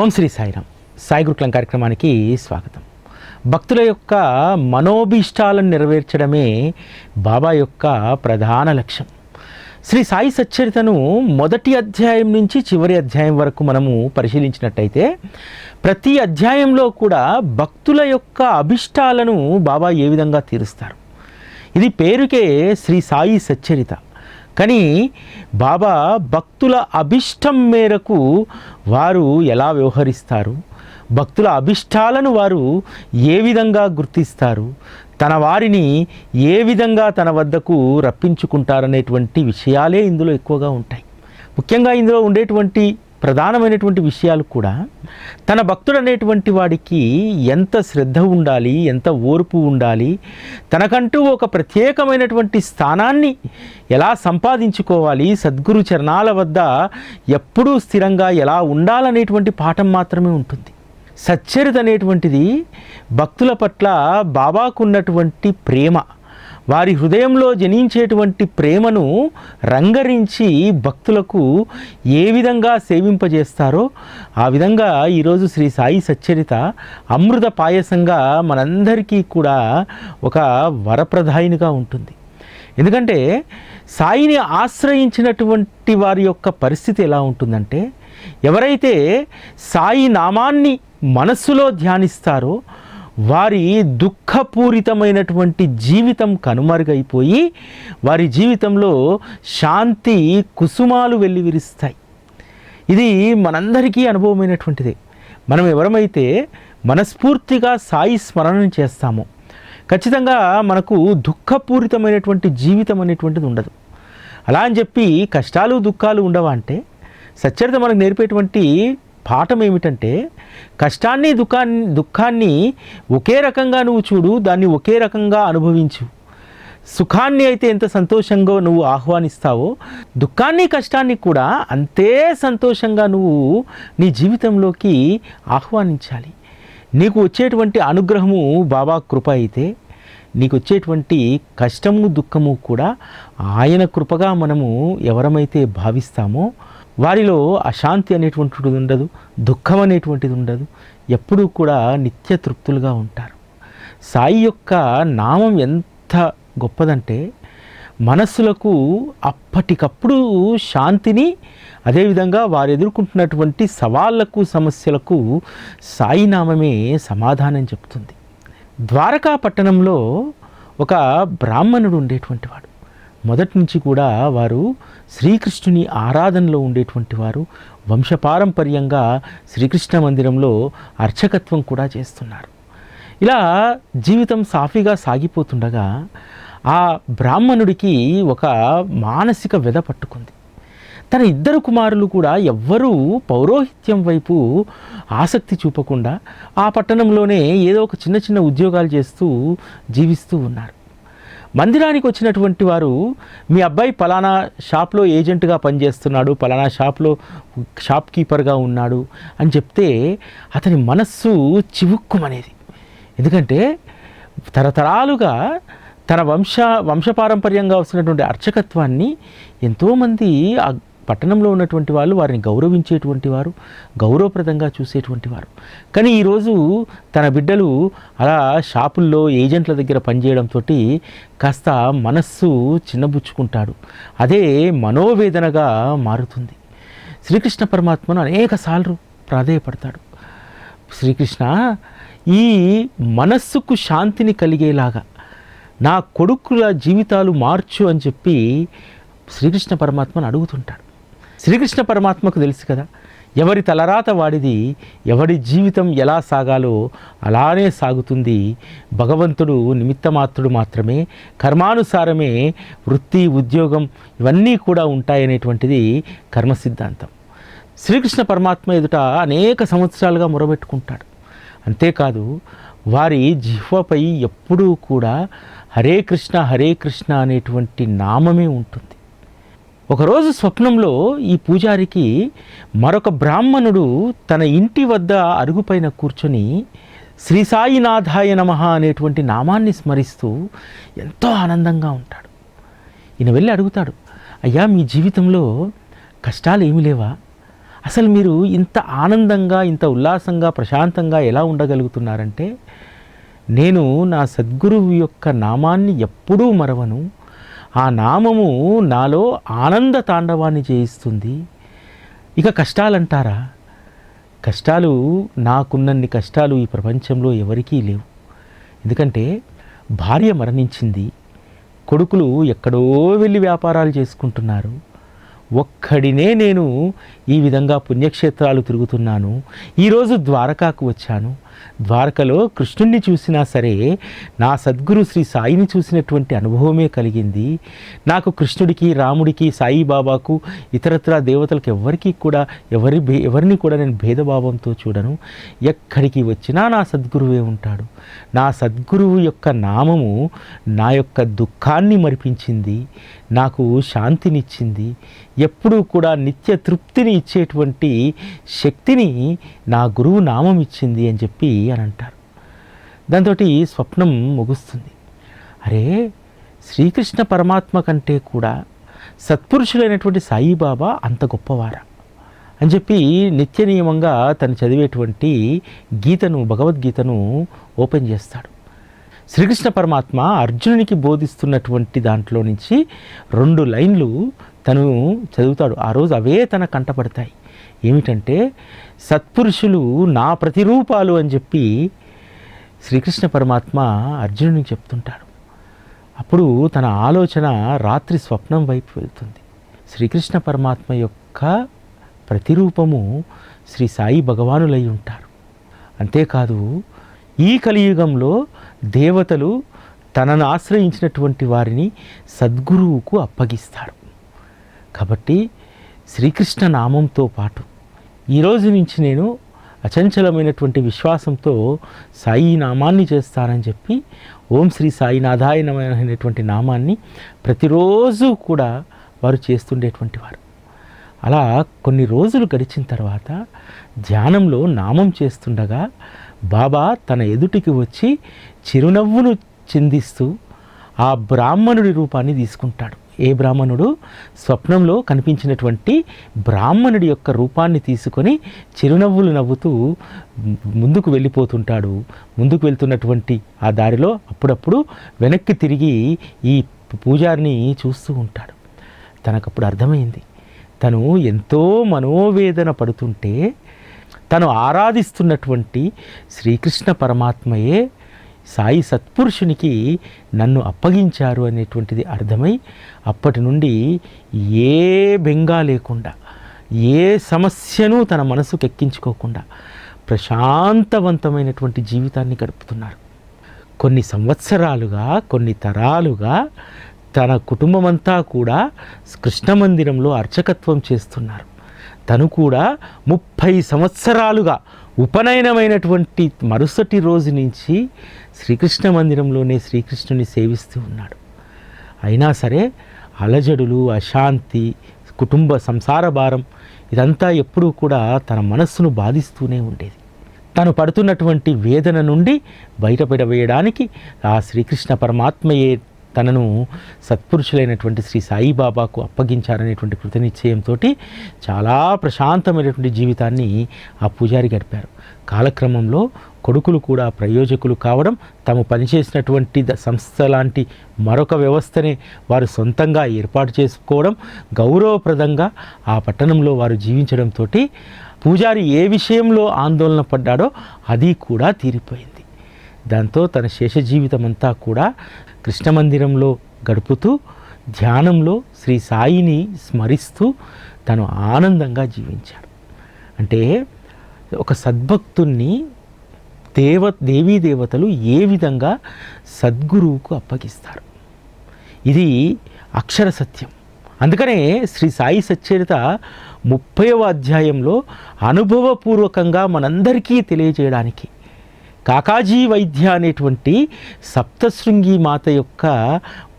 ఓం శ్రీ సాయిరామ్ సాయి గురుకులం కార్యక్రమానికి స్వాగతం. భక్తుల యొక్క మనోభీష్టాలను నెరవేర్చడమే బాబా యొక్క ప్రధాన లక్ష్యం. శ్రీ సాయి సచ్చరితను మొదటి అధ్యాయం నుంచి చివరి అధ్యాయం వరకు మనము పరిశీలించినట్టయితే ప్రతి అధ్యాయంలో కూడా భక్తుల యొక్క అభిష్టాలను బాబా ఏ విధంగా తీరుస్తారు? ఇది పేరుకే శ్రీ సాయి సచ్చరిత. కానీ బాబా భక్తుల అభిష్టం మేరకు వారు ఎలా వ్యవహరిస్తారు? భక్తుల అభిష్టాలను వారు ఏ విధంగా గుర్తిస్తారు? తన వారిని ఏ విధంగా తన వద్దకు రప్పించుకుంటారనేటువంటి విషయాలే ఇందులో ఎక్కువగా ఉంటాయి. ముఖ్యంగా ఇందులో ఉండేటువంటి ప్రధానమైనటువంటి విషయాలు కూడా తన భక్తుడు అనేటువంటి వాడికి ఎంత శ్రద్ధ ఉండాలి ఎంత ఓర్పు ఉండాలి తనకంటూ ఒక ప్రత్యేకమైనటువంటి స్థానాన్ని ఎలా సంపాదించుకోవాలి సద్గురు చరణాల వద్ద ఎప్పుడూ స్థిరంగా ఎలా ఉండాలనేటువంటి పాఠం మాత్రమే ఉంటుంది. సచ్చరిత అనేటువంటిది భక్తుల పట్ల బాబాకున్నటువంటి ప్రేమ. వారి హృదయంలో జనించేటువంటి ప్రేమను రంగరించి భక్తులకు ఏ విధంగా సేవింపజేస్తారో ఆ విధంగా ఈరోజు శ్రీ సాయి సచ్చరిత అమృత పాయసంగా మనందరికీ కూడా ఒక వరప్రదాయినిగా ఉంటుంది. ఎందుకంటే సాయిని ఆశ్రయించినటువంటి వారి యొక్క పరిస్థితి ఎలా ఉంటుందంటే ఎవరైతే సాయి నామాన్ని మనస్సులో ధ్యానిస్తారో వారి దుఃఖపూరితమైనటువంటి జీవితం కనుమరుగైపోయి వారి జీవితంలో శాంతి కుసుమాలు వెల్లివిరుస్తాయి. ఇది మనందరికీ అనుభవమైనటువంటిదే. మనం ఎవరమైతే మనస్ఫూర్తిగా సాయి స్మరణం చేస్తామో ఖచ్చితంగా మనకు దుఃఖపూరితమైనటువంటి జీవితం అనేటువంటిది ఉండదు. అలా అని చెప్పి కష్టాలు దుఃఖాలు ఉండవా అంటే సచ్చరిత మనకు నేర్పేటువంటి పాఠం ఏమిటంటే కష్టాన్ని దుఃఖాన్ని దుఃఖాన్ని ఒకే రకంగా నువ్వు చూడు దాన్ని ఒకే రకంగా అనుభవించు. సుఖాన్ని అయితే ఎంత సంతోషంగా నువ్వు ఆహ్వానిస్తావో దుఃఖాన్ని కష్టాన్ని కూడా అంతే సంతోషంగా నువ్వు నీ జీవితంలోకి ఆహ్వానించాలి. నీకు వచ్చేటువంటి అనుగ్రహము బాబా కృప అయితే నీకు వచ్చేటువంటి కష్టము దుఃఖము కూడా ఆయన కృపగా మనము ఎవరమైతే భావిస్తామో వారిలో అశాంతి అనేటువంటిది ఉండదు దుఃఖం అనేటువంటిది ఉండదు. ఎప్పుడూ కూడా నిత్య తృప్తులుగా ఉంటారు. సాయి యొక్క నామం ఎంత గొప్పదంటే మనస్సులకు అప్పటికప్పుడు శాంతిని అదేవిధంగా వారు ఎదుర్కొంటున్నటువంటి సవాళ్ళకు సమస్యలకు సాయి నామమే సమాధానం చెప్తుంది. ద్వారకా పట్టణంలో ఒక బ్రాహ్మణుడు ఉండేటువంటి వాడు. మొదటి నుంచి కూడా వారు శ్రీకృష్ణుని ఆరాధనలో ఉండేటువంటి వారు వంశపారంపర్యంగా శ్రీకృష్ణ మందిరంలో అర్చకత్వం కూడా చేస్తున్నారు. ఇలా జీవితం సాఫీగా సాగిపోతుండగా ఆ బ్రాహ్మణుడికి ఒక మానసిక వ్యధ పట్టుకుంది. తన ఇద్దరు కుమారులు కూడా ఎవ్వరూ పౌరోహిత్యం వైపు ఆసక్తి చూపకుండా ఆ పట్టణంలోనే ఏదో ఒక చిన్న చిన్న ఉద్యోగాలు చేస్తూ జీవిస్తూ ఉన్నారు. మందిరానికి వచ్చినటువంటి వారు మీ అబ్బాయి పలానా షాప్లో ఏజెంట్గా పనిచేస్తున్నాడు పలానా షాప్లో షాప్ కీపర్గా ఉన్నాడు అని చెప్తే అతని మనస్సు చివుక్కుమనేది. ఎందుకంటే తరతరాలుగా తన వంశ వంశపారంపర్యంగా వస్తున్నటువంటి అర్చకత్వాన్ని ఎంతోమంది పట్టణంలో ఉన్నటువంటి వాళ్ళు వారిని గౌరవించేటువంటి వారు గౌరవప్రదంగా చూసేటువంటి వారు. కానీ ఈరోజు తన బిడ్డలు అలా షాపుల్లో ఏజెంట్ల దగ్గర పనిచేయడంతో కాస్త మనస్సు చిన్నబుచ్చుకుంటాడు. అదే మనోవేదనగా మారుతుంది. శ్రీకృష్ణ పరమాత్మను అనేక సార్లు ప్రాధేయపడతాడు. శ్రీకృష్ణ ఈ మనస్సుకు శాంతిని కలిగేలాగా నా కొడుకుల జీవితాలు మార్చు అని చెప్పి శ్రీకృష్ణ పరమాత్మను అడుగుతుంటాడు. శ్రీకృష్ణ పరమాత్మకు తెలుసు కదా. ఎవరి తలరాత వాడిది ఎవడి జీవితం ఎలా సాగాలో అలానే సాగుతుంది. భగవంతుడు నిమిత్తమాత్రుడు మాత్రమే కర్మానుసారమే వృత్తి ఉద్యోగం ఇవన్నీ కూడా ఉంటాయనేటువంటిది కర్మ సిద్ధాంతం శ్రీకృష్ణ పరమాత్మ ఎదుట అనేక సంవత్సరాలుగా మొరబెట్టుకుంటాడు. అంతేకాదు వారి జిహ్వపై ఎప్పుడూ కూడా హరే కృష్ణ హరే కృష్ణ అనేటువంటి నామమే ఉంటుంది. ఒకరోజు స్వప్నంలో ఈ పూజారికి మరొక బ్రాహ్మణుడు తన ఇంటి వద్ద అరుగుపైన కూర్చొని శ్రీ సాయినాథాయ నమ అనేటువంటి నామాన్ని స్మరిస్తూ ఎంతో ఆనందంగా ఉంటాడు. ఈయన వెళ్ళి అడుగుతాడు అయ్యా మీ జీవితంలో కష్టాలు ఏమి లేవా? అసలు మీరు ఇంత ఆనందంగా ఇంత ఉల్లాసంగా ప్రశాంతంగా ఎలా ఉండగలుగుతున్నారంటే నేను నా సద్గురువు యొక్క నామాన్ని ఎప్పుడూ మరవను ఆ నామము నాలో ఆనంద తాండవాన్ని చేయిస్తుంది. ఇక కష్టాలంటారా? కష్టాలు నాకున్నన్ని కష్టాలు ఈ ప్రపంచంలో ఎవరికీ లేవు. ఎందుకంటే భార్య మరణించింది. కొడుకులు ఎక్కడో వెళ్ళి వ్యాపారాలు చేసుకుంటున్నారు. ఒక్కడినే నేను ఈ విధంగా పుణ్యక్షేత్రాలు తిరుగుతున్నాను. ఈరోజు ద్వారకాకు వచ్చాను. ద్వారకలో కృష్ణుణ్ణి చూసినా సరే నా సద్గురు శ్రీ సాయిని చూసినటువంటి అనుభవమే కలిగింది. నాకు కృష్ణుడికి రాముడికి సాయిబాబాకు ఇతరత్ర దేవతలకు ఎవరికి కూడా ఎవరి భే- ఎవరిని కూడా నేను భేదభావంతో చూడను. ఎక్కడికి వచ్చినా నా సద్గురువే ఉంటాడు. నా సద్గురువు యొక్క నామము నా యొక్క దుఃఖాన్ని మరిపించింది. నాకు శాంతినిచ్చింది. ఎప్పుడూ కూడా నిత్య తృప్తిని ఇచ్చేటువంటి శక్తిని నా గురువు నామం ఇచ్చింది అని చెప్పి అని అంటారు. దాంతో స్వప్నం ముగుస్తుంది. అరే శ్రీకృష్ణ పరమాత్మ కంటే కూడా సత్పురుషులైనటువంటి సాయిబాబా అంత గొప్పవారా? అని చెప్పి నిత్య నియమంగా తను చదివేటువంటి గీతను భగవద్గీతను ఓపెన్ చేస్తాడు. శ్రీకృష్ణ పరమాత్మ అర్జునునికి బోధిస్తున్నటువంటి దాంట్లో నుంచి రెండు లైన్లు తను చదువుతాడు. ఆ రోజు అవే తన కంటపడతాయి ఏమిటంటే సత్పురుషులు నా ప్రతిరూపాలు అని చెప్పి శ్రీకృష్ణ పరమాత్మ అర్జునునికి చెప్తుంటాడు. అప్పుడు తన ఆలోచన రాత్రి స్వప్నం వైపు వెళ్తుంది. శ్రీకృష్ణ పరమాత్మ యొక్క ప్రతిరూపము శ్రీ సాయి భగవానులై ఉంటారు. అంతేకాదు ఈ కలియుగంలో దేవతలు తనను ఆశ్రయించినటువంటి వారిని సద్గురువుకు అప్పగిస్తారు. కాబట్టి శ్రీకృష్ణ నామంతో పాటు ఈరోజు నుంచి నేను అచంచలమైనటువంటి విశ్వాసంతో సాయి నామాన్ని చేస్తానని చెప్పి ఓం శ్రీ సాయి నమైనటువంటి నామాన్ని ప్రతిరోజు కూడా వారు చేస్తుండేటువంటి వారు. అలా కొన్ని రోజులు గడిచిన తర్వాత ధ్యానంలో నామం చేస్తుండగా బాబా తన ఎదుటికి వచ్చి చిరునవ్వును చిందిస్తూ ఆ బ్రాహ్మణుడి రూపాన్ని తీసుకుంటాడు. ఏ బ్రాహ్మణుడు స్వప్నంలో కనిపించినటువంటి బ్రాహ్మణుడి యొక్క రూపాన్ని తీసుకొని చిరునవ్వులు నవ్వుతూ ముందుకు వెళ్ళిపోతుంటాడు. ముందుకు వెళ్తున్నటువంటి ఆ దారిలో అప్పుడప్పుడు వెనక్కి తిరిగి ఈ పూజారిని చూస్తూ ఉంటాడు. తనకప్పుడు అర్థమైంది. తను ఎంతో మనోవేదన పడుతుంటే తను ఆరాధిస్తున్నటువంటి శ్రీకృష్ణ పరమాత్మయే సాయి సత్పురుషునికి నన్ను అప్పగించారు అనేటువంటిది అర్థమై అప్పటి నుండి ఏ బెంగా లేకుండా ఏ సమస్యను తన మనసుకు ఎక్కించుకోకుండా ప్రశాంతవంతమైనటువంటి జీవితాన్ని గడుపుతున్నారు. కొన్ని సంవత్సరాలుగా కొన్ని తరాలుగా తన కుటుంబమంతా కూడా కృష్ణ మందిరంలో అర్చకత్వం చేస్తున్నారు. తను కూడా ముప్పై సంవత్సరాలుగా ఉపనయనమైనటువంటి మరుసటి రోజు నుంచి శ్రీకృష్ణ మందిరంలోనే శ్రీకృష్ణుని సేవిస్తూ ఉన్నాడు. అయినా సరే అలజడులు అశాంతి కుటుంబ సంసార భారం ఇదంతా ఎప్పుడూ కూడా తన మనస్సును బాధిస్తూనే ఉండేది. తను పడుతున్నటువంటి వేదన నుండి బయటపడవేయడానికి ఆ శ్రీకృష్ణ పరమాత్మయే తనను సత్పురుషులైనటువంటి శ్రీ సాయిబాబాకు అప్పగించారనేటువంటి కృతనిశ్చయంతో చాలా ప్రశాంతమైనటువంటి జీవితాన్ని ఆ పూజారి గడిపారు. కాలక్రమంలో కొడుకులు కూడా ప్రయోజకులు కావడం తాము పనిచేసినటువంటి ద- సంస్థ లాంటి మరొక వ్యవస్థనే వారు సొంతంగా ఏర్పాటు చేసుకోవడం గౌరవప్రదంగా ఆ పట్టణంలో వారు జీవించడంతో పూజారి ఏ విషయంలో ఆందోళన పడ్డాడో అది కూడా తీరిపోయింది. దాంతో తన శేష జీవితం అంతా కూడా కృష్ణ మందిరంలో గడుపుతూ ధ్యానంలో శ్రీ సాయిని స్మరిస్తూ తను ఆనందంగా జీవించాడు. అంటే ఒక సద్భక్తుణ్ణి దేవ దేవీ దేవతలు ఏ విధంగా సద్గురువుకు అప్పగిస్తారు? ఇది అక్షర సత్యం. అందుకనే శ్రీ సాయి సచ్చరిత ముప్పైవ అధ్యాయంలో అనుభవపూర్వకంగా మనందరికీ తెలియజేయడానికి కాకాజీ వైద్య అనేటువంటి సప్తశృంగి మాత యొక్క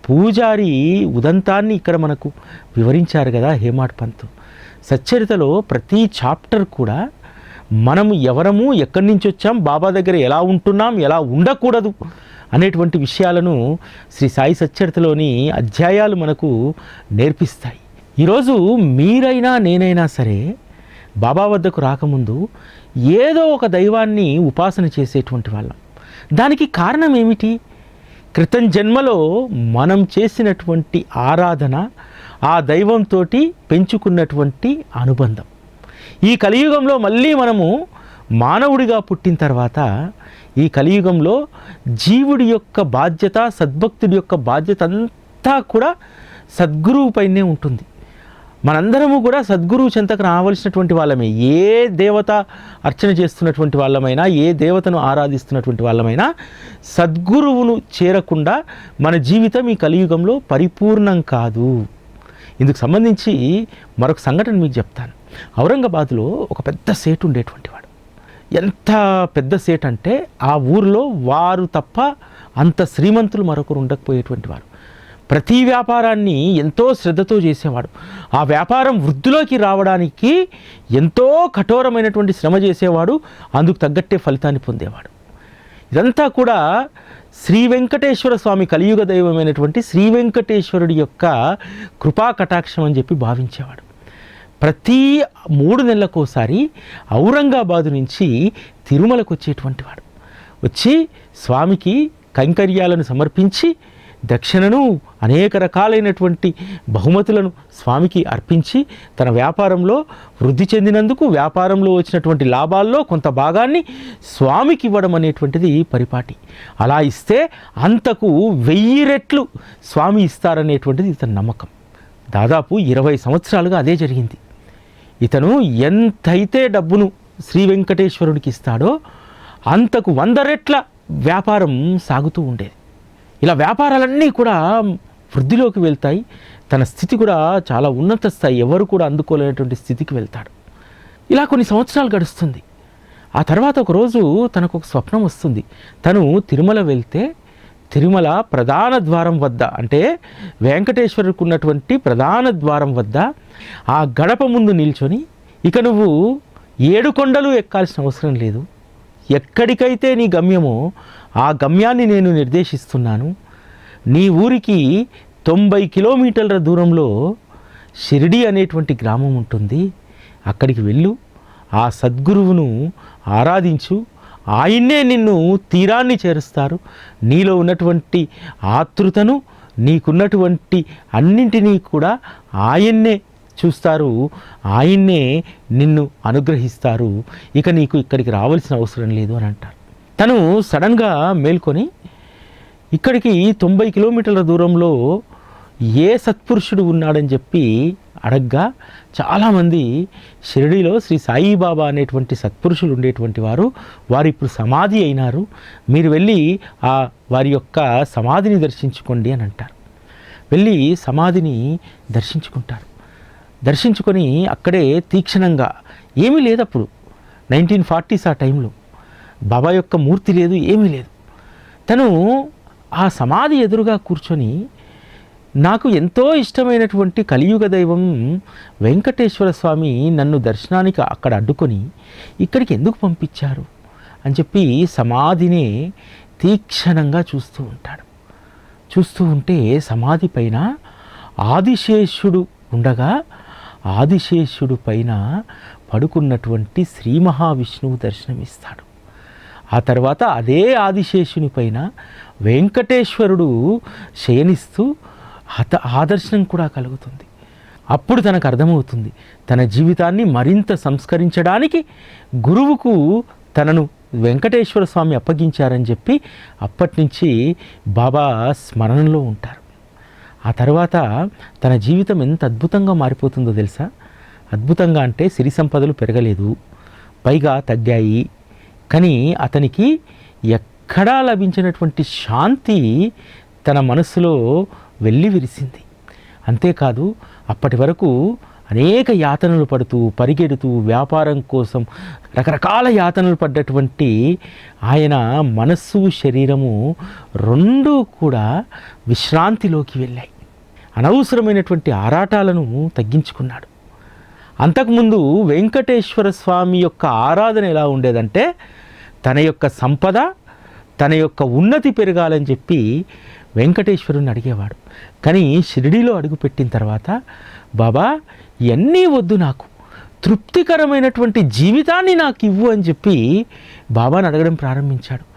పూజారి ఉదంతాన్ని ఇక్కడ మనకు వివరించారు కదా హేమాడ్ పంత్. సచ్చరితలో ప్రతి చాప్టర్ కూడా మనం ఎవరము ఎక్కడి నుంచి వచ్చాం బాబా దగ్గర ఎలా ఉంటున్నాం ఎలా ఉండకూడదు అనేటువంటి విషయాలను శ్రీ సాయి సచ్చరితలోని అధ్యాయాలు మనకు నేర్పిస్తాయి. ఈరోజు మీరైనా నేనైనా సరే బాబా వద్దకు రాకముందు ఏదో ఒక దైవాన్ని ఉపాసన చేసేటువంటి వాళ్ళం. దానికి కారణం ఏమిటి? క్రితం జన్మలో మనం చేసినటువంటి ఆరాధన ఆ దైవంతో పెంచుకున్నటువంటి అనుబంధం. ఈ కలియుగంలో మళ్ళీ మనము మానవుడిగా పుట్టిన తర్వాత ఈ కలియుగంలో జీవుడి యొక్క బాధ్యత సద్భక్తుడి యొక్క బాధ్యత అంతా కూడా సద్గురువు పైనే ఉంటుంది. మనందరము కూడా సద్గురువు చెంతకు రావాల్సినటువంటి వాళ్ళమే. ఏ దేవత అర్చన చేస్తున్నటువంటి వాళ్ళమైనా ఏ దేవతను ఆరాధిస్తున్నటువంటి వాళ్ళమైనా సద్గురువును చేరకుండా మన జీవితం ఈ కలియుగంలో పరిపూర్ణం కాదు. ఇందుకు సంబంధించి మరొక సంఘటన మీకు చెప్తాను. ఔరంగాబాద్లో ఒక పెద్ద సేటు ఉండేటువంటి వాడు. ఎంత పెద్ద సేట్ అంటే ఆ ఊరిలో వారు తప్ప అంత శ్రీమంతులు మరొకరు ఉండకపోయేటువంటి వారు. ప్రతి వ్యాపారాన్ని ఎంతో శ్రద్ధతో చేసేవాడు. ఆ వ్యాపారం వృద్ధిలోకి రావడానికి ఎంతో కఠోరమైనటువంటి శ్రమ చేసేవాడు అందుకు తగ్గట్టే ఫలితాన్ని పొందేవాడు. ఇదంతా కూడా శ్రీ వెంకటేశ్వర స్వామి కలియుగ దైవమైనటువంటి శ్రీ వెంకటేశ్వరుడి యొక్క కృపా కటాక్షం అని చెప్పి భావించేవాడు. ప్రతి మూడు నెలలకోసారి ఔరంగాబాదు నుంచి తిరుమలకు వచ్చేటువంటి వాడు. వచ్చి స్వామికి కైంకర్యాలను సమర్పించి దక్షిణను అనేక రకాలైనటువంటి బహుమతులను స్వామికి అర్పించి తన వ్యాపారంలో వృద్ధి చెందినందుకు వ్యాపారంలో వచ్చినటువంటి లాభాల్లో కొంత భాగాన్ని స్వామికి ఇవ్వడం అనేటువంటిది పరిపాటి. అలా ఇస్తే అంతకు వెయ్యి రెట్లు స్వామి ఇస్తారనేటువంటిది ఇతని నమ్మకం. దాదాపు ఇరవై సంవత్సరాలుగా అదే జరిగింది. ఇతను ఎంతైతే డబ్బును శ్రీ వెంకటేశ్వరుడికి ఇస్తాడో అంతకు వంద రెట్ల వ్యాపారం సాగుతూ ఉండేది. ఇలా వ్యాపారాలన్నీ కూడా వృద్ధిలోకి వెళ్తాయి. తన స్థితి కూడా చాలా ఉన్నత స్థాయి. ఎవరు కూడా అందుకోలేనటువంటి స్థితికి వెళ్తాడు. ఇలా కొన్ని సంవత్సరాలు గడుస్తుంది. ఆ తర్వాత ఒకరోజు తనకు ఒక స్వప్నం వస్తుంది. తను తిరుమల వెళ్తే తిరుమల ప్రధాన ద్వారం వద్ద అంటే వెంకటేశ్వరుడికి ఉన్నటువంటి ప్రధాన ద్వారం వద్ద ఆ గడప ముందు నిల్చొని ఇక నువ్వు ఏడు కొండలు ఎక్కాల్సిన అవసరం లేదు. ఎక్కడికైతే నీ గమ్యమో ఆ గమ్యాన్ని నేను నిర్దేశిస్తున్నాను. నీ ఊరికి తొంభై కిలోమీటర్ల దూరంలో షిరిడి అనేటువంటి గ్రామం ఉంటుంది. అక్కడికి వెళ్ళు. ఆ సద్గురువును ఆరాధించు. ఆయన్నే నిన్ను తీరాన్ని చేరుస్తారు. నీలో ఉన్నటువంటి ఆతృతను నీకున్నటువంటి అన్నింటినీ కూడా ఆయన్నే చూస్తారు. ఆయన్నే నిన్ను అనుగ్రహిస్తారు. ఇక నీకు ఇక్కడికి రావాల్సిన అవసరం లేదు అని అంటారు. తను సడన్గా మేల్కొని ఇక్కడికి తొంభై కిలోమీటర్ల దూరంలో ఏ సత్పురుషుడు ఉన్నాడని చెప్పి అడగ్గా చాలామంది షిరిడిలో శ్రీ సాయిబాబా అనేటువంటి సత్పురుషులు ఉండేటువంటి వారు వారు ఇప్పుడు సమాధి అయినారు. మీరు వెళ్ళి ఆ వారి యొక్క సమాధిని దర్శించుకోండి అని అంటారు. వెళ్ళి సమాధిని దర్శించుకుంటారు. దర్శించుకొని అక్కడే తీక్షణంగా. ఏమీ లేదు అప్పుడు నైన్టీన్ ఫార్టీస్ ఆ టైంలో. బాబా యొక్క మూర్తి లేదు ఏమీ లేదు. తను ఆ సమాధి ఎదురుగా కూర్చొని నాకు ఎంతో ఇష్టమైనటువంటి కలియుగ దైవం వెంకటేశ్వర స్వామి నన్ను దర్శనానికి అక్కడ అడ్డుకొని ఇక్కడికి ఎందుకు పంపించారు? అని చెప్పి సమాధినే తీక్షణంగా చూస్తూ ఉంటాడు. చూస్తూ ఉంటే సమాధి పైన ఆదిశేషుడు ఉండగా ఆదిశేషుడు పైన పడుకున్నటువంటి శ్రీ మహావిష్ణువు దర్శనమిస్తాడు. ఆ తర్వాత అదే ఆదిశేషుని పైన వెంకటేశ్వరుడు శయనిస్తూ హత ఆదర్శనం కూడా కలుగుతుంది. అప్పుడు తనకు అర్థమవుతుంది తన జీవితాన్ని మరింత సంస్కరించడానికి గురువుకు తనను వెంకటేశ్వర స్వామి అప్పగించారని చెప్పి అప్పటి నుంచి బాబా స్మరణలో ఉంటారు. ఆ తర్వాత తన జీవితం ఎంత అద్భుతంగా మారిపోతుందో తెలుసా? అద్భుతంగా అంటే సిరి సంపదలు పెరగలేదు పైగా తగ్గాయి. కానీ అతనికి ఎక్కడా లభించినటువంటి శాంతి తన మనసులో వెళ్ళి విరిసింది. అంతేకాదు అప్పటి వరకు అనేక యాతనలు పడుతూ పరిగెడుతూ వ్యాపారం కోసం రకరకాల యాతనలు పడ్డటువంటి ఆయన మనస్సు శరీరము రెండూ కూడా విశ్రాంతిలోకి వెళ్ళాయి. అనవసరమైనటువంటి ఆరాటాలను తగ్గించుకున్నాడు. అంతకుముందు వెంకటేశ్వర స్వామి యొక్క ఆరాధన ఎలా ఉండేదంటే తన యొక్క సంపద తన యొక్క ఉన్నతి పెరగాలని చెప్పి వెంకటేశ్వరుని అడిగేవాడు. కానీ షిరిడీలో అడుగుపెట్టిన తర్వాత బాబా ఇవన్నీ వద్దు నాకు. తృప్తికరమైనటువంటి జీవితాన్ని నాకు ఇవ్వు అని చెప్పి బాబాను అడగడం ప్రారంభించాడు.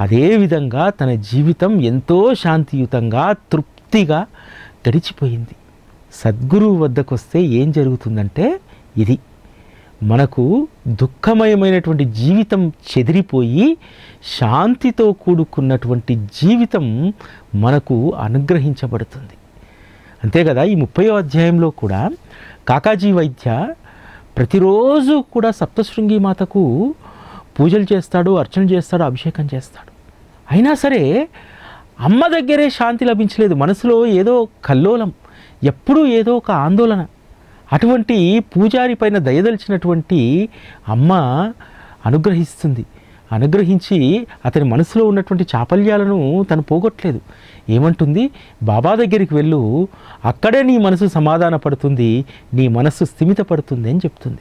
అదేవిధంగా తన జీవితం ఎంతో శాంతియుతంగా తృప్తిగా గడిచిపోయింది సద్గురువు వద్దకు వస్తే ఏం జరుగుతుందంటే ఇది. మనకు దుఃఖమయమైనటువంటి జీవితం చెదిరిపోయి శాంతితో కూడుకున్నటువంటి జీవితం మనకు అనుగ్రహించబడుతుంది. అంతే కదా ఈ ముప్పై అధ్యాయంలో కూడా కాకాజీ వైద్య ప్రతిరోజు కూడా సప్తశృంగి మాతకు పూజలు చేస్తాడు అర్చన చేస్తాడు అభిషేకం చేస్తాడు. అయినా సరే అమ్మ దగ్గరే శాంతి లభించలేదు. మనసులో ఏదో కల్లోలం ఎప్పుడూ ఏదో ఒక ఆందోళన. అటువంటి పూజారి పైన దయదలిచినటువంటి అమ్మ అనుగ్రహిస్తుంది. అనుగ్రహించి అతని మనసులో ఉన్నటువంటి చాపల్యాలను తను పోగొట్టలేదు. ఏమంటుంది? బాబా దగ్గరికి వెళ్ళు. అక్కడే నీ మనసు సమాధాన పడుతుంది. నీ మనస్సు స్థిమిత పడుతుంది అని చెప్తుంది.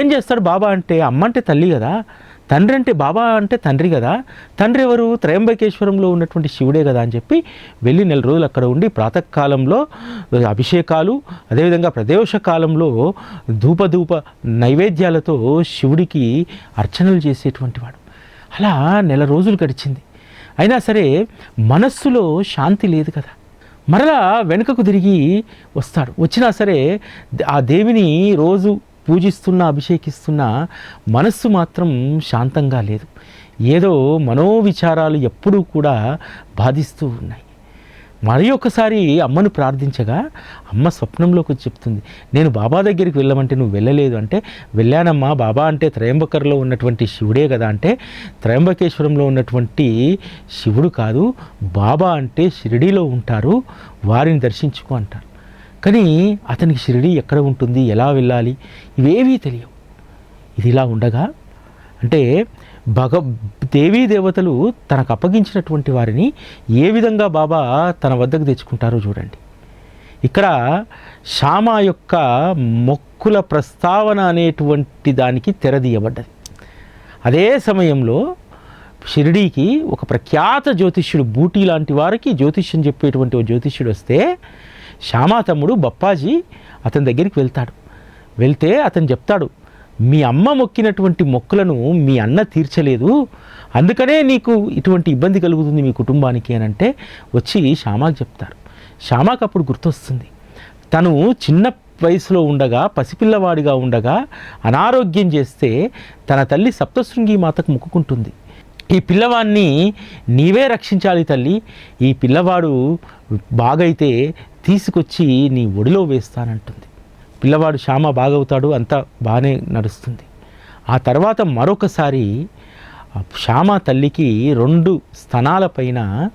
ఏం చేస్తాడు బాబా అంటే అమ్మ అంటే తల్లి కదా. తండ్రి అంటే బాబా అంటే తండ్రి కదా. తండ్రి ఎవరు? త్రయంబకేశ్వరంలో ఉన్నటువంటి శివుడే కదా అని చెప్పి వెళ్ళి నెల రోజులు అక్కడ ఉండి ప్రాతకాలంలో అభిషేకాలు అదేవిధంగా ప్రదోష కాలంలో ధూపధూప నైవేద్యాలతో శివుడికి అర్చనలు చేసేటువంటి వాడు. అలా నెల రోజులు గడిచింది. అయినా సరే మనస్సులో శాంతి లేదు కదా. మరలా వెనుకకు తిరిగి వస్తాడు. వచ్చినా సరే ఆ దేవిని రోజు పూజిస్తున్న అభిషేకిస్తున్న మనస్సు మాత్రం శాంతంగా లేదు. ఏదో మనోవిచారాలు ఎప్పుడూ కూడా బాధిస్తూ ఉన్నాయి. మరి ఒకసారి అమ్మను ప్రార్థించగా అమ్మ స్వప్నంలోకి వచ్చి చెప్తుంది నేను బాబా దగ్గరికి వెళ్ళమంటే నువ్వు వెళ్ళలేదు అంటే వెళ్ళానమ్మా బాబా అంటే త్రయంబకర్లో ఉన్నటువంటి శివుడే కదా అంటే త్రయంబకేశ్వరంలో ఉన్నటువంటి శివుడు కాదు బాబా అంటే షిరిడీలో ఉంటారు వారిని దర్శించుకో అంటారు. కానీ అతనికి షిరిడి ఎక్కడ ఉంటుంది ఎలా వెళ్ళాలి ఇవేవీ తెలియవు. ఇది ఇలా ఉండగా అంటే భగ దేవీ దేవతలు తనకు అప్పగించినటువంటి వారిని ఏ విధంగా బాబా తన వద్దకు తెచ్చుకుంటారో చూడండి. ఇక్కడ శ్యామ యొక్క మొక్కుల ప్రస్తావన అనేటువంటి దానికి తెరదీయబడ్డది. అదే సమయంలో షిరిడీకి ఒక ప్రఖ్యాత జ్యోతిష్యుడు బూటీ లాంటి వారికి జ్యోతిష్యం చెప్పేటువంటి జ్యోతిష్యుడు వస్తే శ్యామా తమ్ముడు బప్పాజీ అతని దగ్గరికి వెళ్తాడు. వెళ్తే అతను చెప్తాడు మీ అమ్మ మొక్కినటువంటి మొక్కులను మీ అన్న తీర్చలేదు. అందుకనే నీకు ఇటువంటి ఇబ్బంది కలుగుతుంది మీ కుటుంబానికి అని అంటే వచ్చి శ్యామాకి చెప్తారు శ్యామాకి అప్పుడు గుర్తొస్తుంది. తను చిన్న వయసులో ఉండగా పసిపిల్లవాడిగా ఉండగా అనారోగ్యం చేస్తే తన తల్లి సప్తశృంగి మాతకు మొక్కుకుంటుంది. ఈ పిల్లవాడిని నీవే రక్షించాలి తల్లి. ఈ పిల్లవాడు బాగైతే తీసుకొచ్చి నీ ఒడిలో వేస్తానంటుంది. పిల్లవాడు శ్యామ బాగవుతాడు అంతా బాగానే నడుస్తుంది. ఆ తర్వాత మరొకసారి శ్యామ తల్లికి రెండు స్తనాలపైన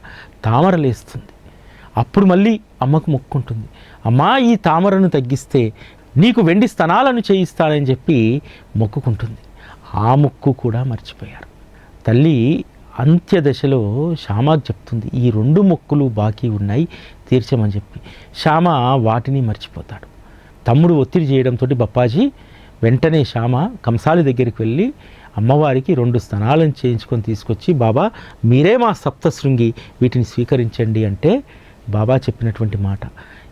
తామరలేస్తుంది అప్పుడు మళ్ళీ అమ్మకు మొక్కుంటుంది. అమ్మా ఈ తామరను తగ్గిస్తే నీకు వెండి స్తనాలను చేయిస్తానని చెప్పి మొక్కుకుంటుంది. ఆ మొక్కు కూడా మర్చిపోయారు. తల్లి అంత్యదశలో శ్యామకు చెప్తుంది ఈ రెండు మొక్కులు బాకీ ఉన్నాయి తీర్చమని చెప్పి. శ్యామ వాటిని మర్చిపోతాడు. తమ్ముడు ఒత్తిడి చేయడంతో బప్పాజీ వెంటనే శ్యామ కంసాలి దగ్గరికి వెళ్ళి అమ్మవారికి రెండు స్తనాలను చేయించుకొని తీసుకొచ్చి బాబా మీరే మా సప్తశృంగి వీటిని స్వీకరించండి. అంటే బాబా చెప్పినటువంటి మాట.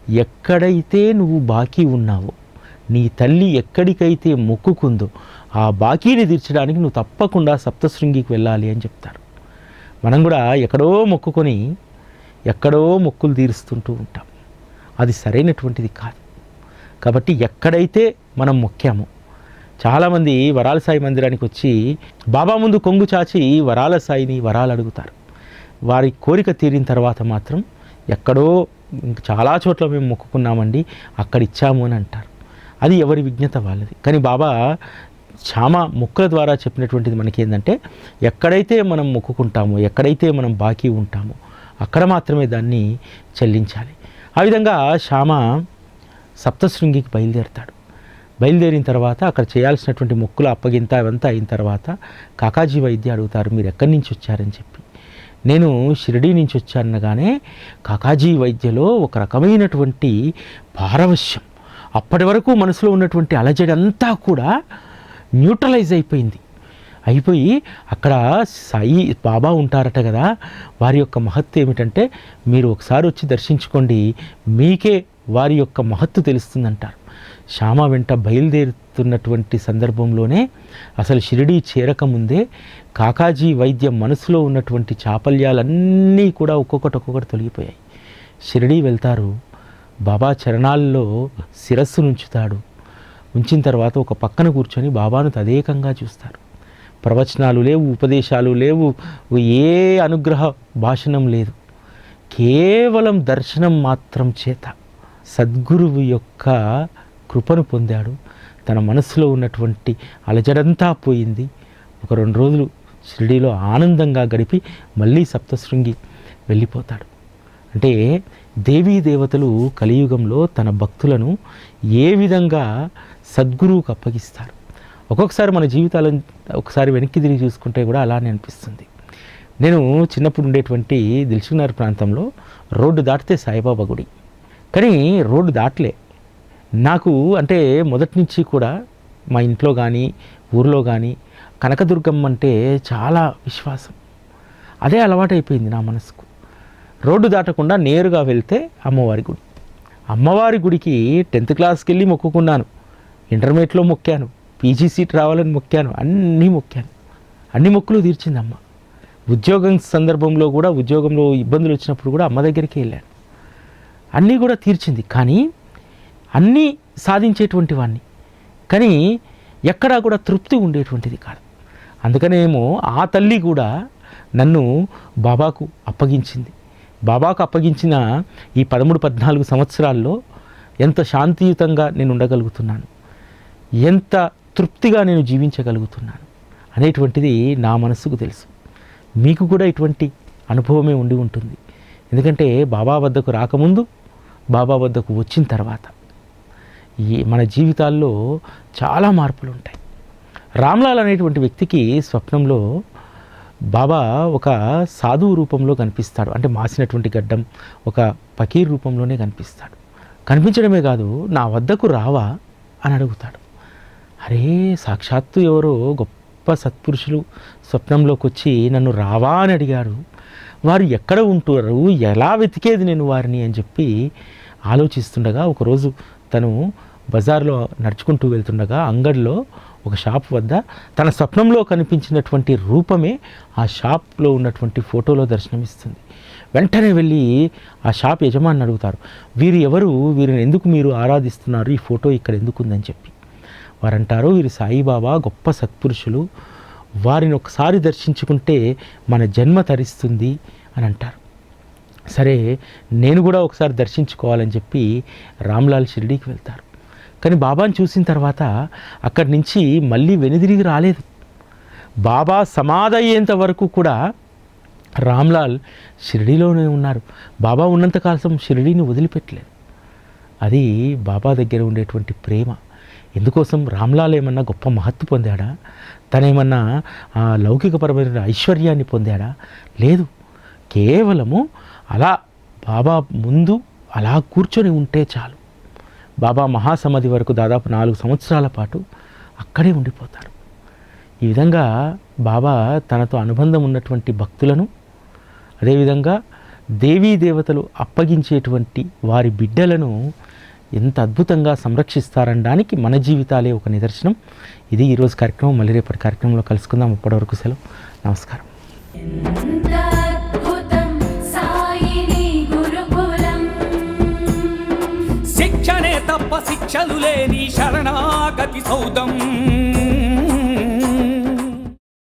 ఎక్కడైతే నువ్వు బాకీ ఉన్నావో నీ తల్లి ఎక్కడికైతే మొక్కుకుందో ఆ బాకీని తీర్చడానికి నువ్వు తప్పకుండా సప్తశృంగికి వెళ్ళాలి అని చెప్తారు. మనం కూడా ఎక్కడో మొక్కుకొని ఎక్కడో మొక్కులు తీరుస్తుంటూ ఉంటాం. అది సరైనటువంటిది కాదు. కాబట్టి ఎక్కడైతే మనం మొక్కామో చాలామంది వరాల సాయి మందిరానికి వచ్చి బాబా ముందు కొంగు చాచి వరాల సాయిని వరాలు అడుగుతారు. వారి కోరిక తీరిన తర్వాత మాత్రం ఎక్కడో చాలా చోట్ల మేము మొక్కుకున్నామండి అక్కడ ఇచ్చాము అని అంటారు. అది ఎవరి విజ్ఞత వాళ్ళది. కానీ బాబా చామ మొక్కల ద్వారా చెప్పినటువంటిది మనకి ఏంటంటే ఎక్కడైతే మనం మొక్కుకుంటామో ఎక్కడైతే మనం బాకీ ఉంటామో అక్కడ మాత్రమే దాన్ని చెల్లించాలి. ఆ విధంగా శ్యామ సప్తశృంగికి బయలుదేరుతాడు. బయలుదేరిన తర్వాత అక్కడ చేయాల్సినటువంటి మొక్కులు అప్పగింత అవంతా అయిన తర్వాత కాకాజీ వైద్య అడుగుతారు మీరు ఎక్కడి నుంచి వచ్చారని చెప్పి. నేను షిరిడీ నుంచి వచ్చానగానే కాకాజీ వైద్యలో ఒక రకమైనటువంటి పారవశ్యం. అప్పటి వరకు మనసులో ఉన్నటువంటి అలజడి అంతా కూడా న్యూట్రలైజ్ అయిపోయింది. అయిపోయి అక్కడ సాయి బాబా ఉంటారట కదా. వారి యొక్క మహత్తు ఏమిటంటే మీరు ఒకసారి వచ్చి దర్శించుకోండి మీకే వారి యొక్క మహత్తు తెలుస్తుందంటారు. శ్యామ వెంట బయలుదేరుతున్నటువంటి సందర్భంలోనే అసలు షిరిడీ చేరకముందే కాకాజీ వైద్యం మనసులో ఉన్నటువంటి చాపల్యాలన్నీ కూడా ఒక్కొక్కటి ఒక్కొక్కటి తొలగిపోయాయి. షిరిడీ వెళ్తారు బాబా చరణాల్లో శిరస్సు నుంచుతాడు. ఉంచిన తర్వాత ఒక పక్కన కూర్చొని బాబాను తదేకంగా చూస్తారు. ప్రవచనాలు లేవు ఉపదేశాలు లేవు ఏ అనుగ్రహ భాషణం లేదు. కేవలం దర్శనం మాత్రం చేత సద్గురువు యొక్క కృపను పొందాడు. తన మనసులో ఉన్నటువంటి అలజడంతా పోయింది. ఒక రెండు రోజులు షిరిడీలో ఆనందంగా గడిపి మళ్ళీ సప్తశృంగి వెళ్ళిపోతాడు. అంటే దేవీ దేవతలు కలియుగంలో తన భక్తులను ఏ విధంగా సద్గురువుకు అప్పగిస్తారు? ఒక్కొక్కసారి మన జీవితాలను ఒకసారి వెనక్కి తిరిగి చూసుకుంటే కూడా అలానే అనిపిస్తుంది. నేను చిన్నప్పుడు ఉండేటువంటి దిల్సుకునగర్ ప్రాంతంలో రోడ్డు దాటితే సాయిబాబా గుడి. కానీ రోడ్డు దాటలే. నాకు అంటే మొదటి నుంచి కూడా మా ఇంట్లో కానీ ఊర్లో కానీ కనకదుర్గమ్మ అంటే చాలా విశ్వాసం. అదే అలవాటైపోయింది నా మనసుకు. రోడ్డు దాటకుండా నేరుగా వెళ్తే అమ్మవారి గుడి. అమ్మవారి గుడికి టెన్త్ క్లాస్కి వెళ్ళి మొక్కుకున్నాను. ఇంటర్మీడియట్లో మొక్కాను. పీజీ సీట్ రావాలని మొక్కాను అన్నీ మొక్కాను. అన్ని మొక్కులు తీర్చింది అమ్మ ఉద్యోగం సందర్భంలో కూడా ఉద్యోగంలో ఇబ్బందులు వచ్చినప్పుడు కూడా అమ్మ దగ్గరికి వెళ్ళాను. అన్నీ కూడా తీర్చింది. కానీ అన్నీ సాధించేటువంటి వాడిని కానీ ఎక్కడా కూడా తృప్తి ఉండేటువంటిది కాదు. అందుకనేమో ఆ తల్లి కూడా నన్ను బాబాకు అప్పగించింది. బాబాకు అప్పగించిన ఈ పదమూడు పద్నాలుగు సంవత్సరాల్లో ఎంత శాంతియుతంగా నేను ఉండగలుగుతున్నాను. ఎంత తృప్తిగా నేను జీవించగలుగుతున్నాను అనేటువంటిది నా మనస్సుకు తెలుసు. మీకు కూడా ఇటువంటి అనుభవమే ఉండి ఉంటుంది. ఎందుకంటే బాబా వద్దకు రాకముందు బాబా వద్దకు వచ్చిన తర్వాత ఈ మన జీవితాల్లో చాలా మార్పులు ఉంటాయి రామ్లాల్ అనేటువంటి వ్యక్తికి స్వప్నంలో బాబా ఒక సాధువు రూపంలో కనిపిస్తాడు. అంటే మాసినటువంటి గడ్డం ఒక పకీర్ రూపంలోనే కనిపిస్తాడు. కనిపించడమే కాదు నా వద్దకు రావా అని అడుగుతాడు. అరే సాక్షాత్తు ఎవరో గొప్ప సత్పురుషులు స్వప్నంలోకి వచ్చి నన్ను రావా అని అడిగారు. వారు ఎక్కడ ఉంటున్నారు? ఎలా వెతికేది నేను వారిని? అని చెప్పి ఆలోచిస్తుండగా ఒకరోజు తను బజార్లో నడుచుకుంటూ వెళ్తుండగా అంగడిలో ఒక షాప్ వద్ద తన స్వప్నంలో కనిపించినటువంటి రూపమే ఆ షాప్లో ఉన్నటువంటి ఫోటోలో దర్శనమిస్తుంది. వెంటనే వెళ్ళి ఆ షాప్ యజమాని అడుగుతారు. వీరు ఎవరు? వీరిని ఎందుకు మీరు ఆరాధిస్తున్నారు? ఈ ఫోటో ఇక్కడ ఎందుకు ఉందని చెప్పి. వారంటారు వీరు సాయిబాబా గొప్ప సత్పురుషులు. వారిని ఒకసారి దర్శించుకుంటే మన జన్మ తరిస్తుంది అని అంటారు. సరే నేను కూడా ఒకసారి దర్శించుకోవాలని చెప్పి రామ్లాల్ షిరిడీకి వెళ్తారు. కానీ బాబాని చూసిన తర్వాత అక్కడి నుంచి మళ్ళీ వెనుదిరిగి రాలేదు. బాబా సమాధి అయ్యేంత వరకు కూడా రామ్లాల్ షిరిడీలోనే ఉన్నారు. బాబా ఉన్నంతకాలం షిరిడీని వదిలిపెట్టలేదు. అది బాబా దగ్గర ఉండేటువంటి ప్రేమ. ఎందుకోసం రామ్లాల్ ఏమన్నా గొప్ప మహత్తు పొందాడా? తనేమన్నా ఆ లౌకికపరమైన ఐశ్వర్యాన్ని పొందాడా? లేదు. కేవలము అలా బాబా ముందు అలా కూర్చొని ఉంటే చాలు. బాబా మహాసమాధి వరకు దాదాపు నాలుగు సంవత్సరాల పాటు అక్కడే ఉండిపోతారు. ఈ విధంగా బాబా తనతో అనుబంధం ఉన్నటువంటి భక్తులను అదేవిధంగా దేవీ దేవతలు అప్పగించేటువంటి వారి బిడ్డలను ఎంత అద్భుతంగా సంరక్షిస్తారనడానికి మన జీవితాలే ఒక నిదర్శనం. ఇది ఈరోజు కార్యక్రమం. మళ్ళీ రేపటి కార్యక్రమంలో కలుసుకుందాం. ఇప్పటివరకు సెలవు. నమస్కారం. శిక్షణే తప్ప శిక్షలు లేని శరణాగతి సౌదం.